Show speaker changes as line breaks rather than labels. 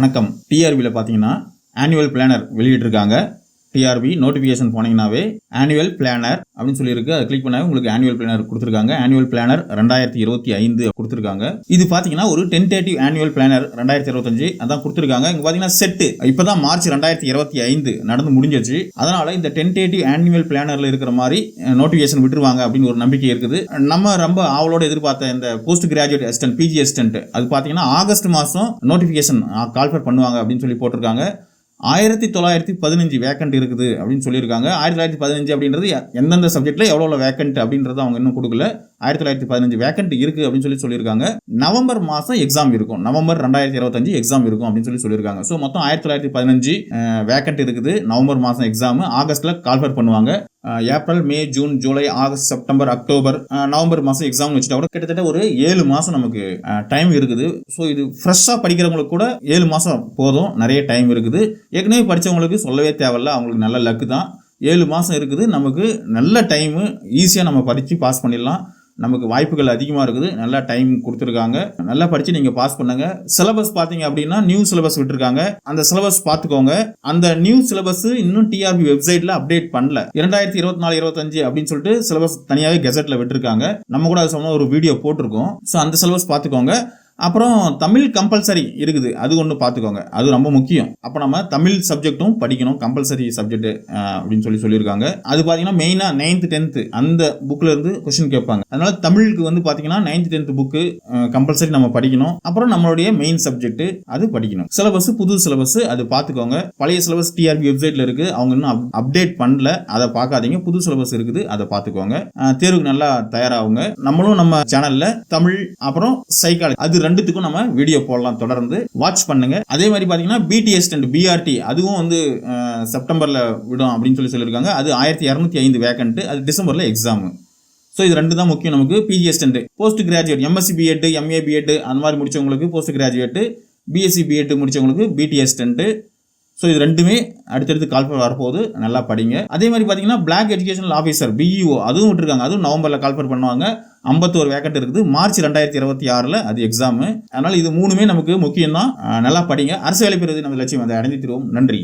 வணக்கம். டிஆர்பியில் பார்த்தீங்கன்னா ஆனுவல் பிளானர் வெளியிட்டிருக்காங்க. டிஆர்பி நோட்டிஃபிகேஷன் போனீங்கன்னாவே ஆனுவல் பிளானர் அப்படின்னு சொல்லியிருக்கு. அதை கிளிக் பண்ணாவே உங்களுக்கு ஆனுவல் பிளானர் கொடுத்துருக்காங்க. ஆனுவல் பிளானர் ரெண்டாயிரத்தி இருபத்தி ஐந்து கொடுத்துருக்காங்க. இது பார்த்தீங்கன்னா ஒரு டென்டேட்டிவ் ஆனுவல் பிளானர் ரெண்டாயிரத்தி இருபத்தஞ்சு அதான் கொடுத்துருக்காங்க. இங்கே பார்த்தீங்கன்னா செட்டு இப்போ தான் மார்ச் ரெண்டாயிரத்தி இருபத்தி ஐந்து நடந்து முடிஞ்சிருச்சு. அதனால இந்த டென்டேட்டிவ் ஆனுவல் பிளானரில் இருக்கிற மாதிரி நோட்டிஃபிகேஷன் விட்டுருவாங்க அப்படின்னு ஒரு நம்பிக்கை இருக்குது. நம்ம ரொம்ப ஆவலோடு எதிர்பார்த்த இந்த post graduate assistant PG assistant அது பார்த்தீங்கன்னா ஆகஸ்ட் மாதம் நோட்டிஃபிகேஷன் கால்ஃபர் பண்ணுவாங்க அப்படின்னு சொல்லி போட்டிருக்காங்க. ஆயிரத்தி தொள்ளாயிரத்தி பதினஞ்சு வேக்கண்ட் இருக்குது அப்படின்னு சொல்லியிருக்காங்க. ஆயிரத்தி தொள்ளாயிரத்தி பதினஞ்சு அப்படின்றது எந்தெந்த சப்ஜெக்ட்டில் எவ்வளோ வேக்கண்ட் அப்படின்றது அவங்க இன்னும் கொடுக்கல. ஆயிரத்தி தொள்ளாயிரத்தி பதினஞ்சு வேக்கண்ட் இருக்கு அப்படின்னு சொல்லி சொல்லியிருக்காங்க. நவம்பர் மாதம் எக்ஸாம் இருக்கும். நவம்பர் ரெண்டாயிரத்தி இருபத்தஞ்சு எக்ஸாம் இருக்கும் அப்படின்னு சொல்லி சொல்லியிருக்காங்க. ஸோ மொத்தம் ஆயிரத்தி தொள்ளாயிரத்தி பதினஞ்சு வேக்கண்ட் இருக்குது. நவம்பர் மாதம் எக்ஸாம் ஆகஸ்ட்ல கால்ஃபர் பண்ணுவாங்க. April May June July August September October November மாதம் எக்ஸாம் வச்சுட்டா கூட கிட்டத்தட்ட ஒரு ஏழு மாதம் நமக்கு டைம் இருக்குது. ஸோ இது ஃப்ரெஷ்ஷாக படிக்கிறவங்களுக்கு கூட ஏழு மாதம் போதும். நிறைய டைம் இருக்குது. ஏற்கனவே படித்தவங்களுக்கு சொல்லவே தேவையில்ல. அவங்களுக்கு நல்ல லக்கு தான். ஏழு மாதம் இருக்குது. நமக்கு நல்ல டைமு ஈஸியாக நம்ம படித்து பாஸ் பண்ணிடலாம். நமக்கு வாய்ப்புகள் அதிகமாக இருக்குது. நல்லா டைம் கொடுத்துருக்காங்க. நல்லா படித்து நீங்கள் பாஸ் பண்ணுங்க. சிலபஸ் பார்த்தீங்க அப்படின்னா நியூ சிலபஸ் விட்டுருக்காங்க. அந்த சிலபஸ் பார்த்துக்கோங்க. அந்த நியூ சிலபஸ் இன்னும் டிஆர்பி வெப்சைட்டில் அப்டேட் பண்ணல. இரண்டாயிரத்தி இருபத்தி நாலு இருபத்தஞ்சு அப்படின்னு சொல்லிட்டு சிலபஸ் தனியாகவே கெசட்டில் விட்டுருக்காங்க. நம்ம கூட அது சொன்ன ஒரு வீடியோ போட்டிருக்கோம். ஸோ அந்த சிலபஸ் பார்த்துக்கோங்க. அப்புறம் தமிழ் கம்பல்சரி இருக்குது. அது ஒன்று பார்த்துக்கோங்க அது ரொம்ப முக்கியம். அப்போ நம்ம தமிழ் சப்ஜெக்ட்டும் படிக்கணும். கம்பல்சரி சப்ஜெக்ட் அப்படின்னு சொல்லி சொல்லியிருக்காங்க. அது பார்த்தீங்கன்னா மெயினாக நைன்த் டென்த்து அந்த புக்கில் இருந்து கொஸ்டின் கேட்பாங்க. அதனால தமிழுக்கு வந்து பார்த்தீங்கன்னா நைன்த் டென்த் புக்கு கம்பல்சரி நம்ம படிக்கணும். அப்புறம் நம்மளுடைய மெயின் சப்ஜெக்ட் அது படிக்கணும். சிலபஸ் புது சிலபஸ் அது பார்த்துக்கோங்க பழைய சிலபஸ் டிஆர்பி வெப்சைட்டில் இருக்குது அவங்க இன்னும் அப்டேட் பண்ணல. அதை பார்க்காதீங்க புது சிலபஸ் இருக்குது. அதை பார்த்துக்கோங்க தேர்வுக்கு நல்லா தயாராகுங்க. நம்மளும் நம்ம சேனலில் தமிழ் அப்புறம் சைக்காலஜி அது ரெண்டுத்துக்கும் நம்ம வீடியோ போடலாம் தொடர்ந்து. வாட்ச் பண்ணுங்க. அதே மாதிரி பார்த்தீங்கன்னா பிடிஎஸ் அண்ட் பிஆர்டி அதுவும் வந்து செப்டம்பரில் விடும் அப்படின்னு சொல்லி சொல்லியிருக்காங்க அது ஆயிரத்தி இரநூத்தி ஐந்து வேக்கண்ட்டு அது டிசம்பரில் எக்ஸாமு ஸோ இது ரெண்டு தான் முக்கியம் நமக்கு. PGs assistant post graduate MSc BEd MA BEd அந்த மாதிரி முடிச்சவங்களுக்கு போஸ்ட் கிராஜுவேட் பிஎஸ்சி பிஎட் முடிச்சவங்களுக்கு பிடிஎஸ் அசிஸ்டன்ட் ஸோ இது ரெண்டுமே அடுத்தடுத்து கால் வரப்போகுது. நல்லா படிங்க. அதே மாதிரி பார்த்தீங்கன்னா பிளாக் எஜுகேஷனல் ஆஃபீஸர் பிஇஓ அதுவும் விட்டுருக்காங்க. அதுவும் நவம்பரில் கால்ஃபர் பண்ணுவாங்க. ஐம்பத்தோரு வேக்கட் இருக்குது. மார்ச் ரெண்டாயிரத்தி இருபத்தி ஆறில் அது எக்ஸாமு அதனால் இது மூணுமே நமக்கு முக்கியம் தான் நல்லா படிங்க. அரசு வேலை பெறுவது நம்ம லட்சியம். அதை அடைந்து தருவோம். நன்றி.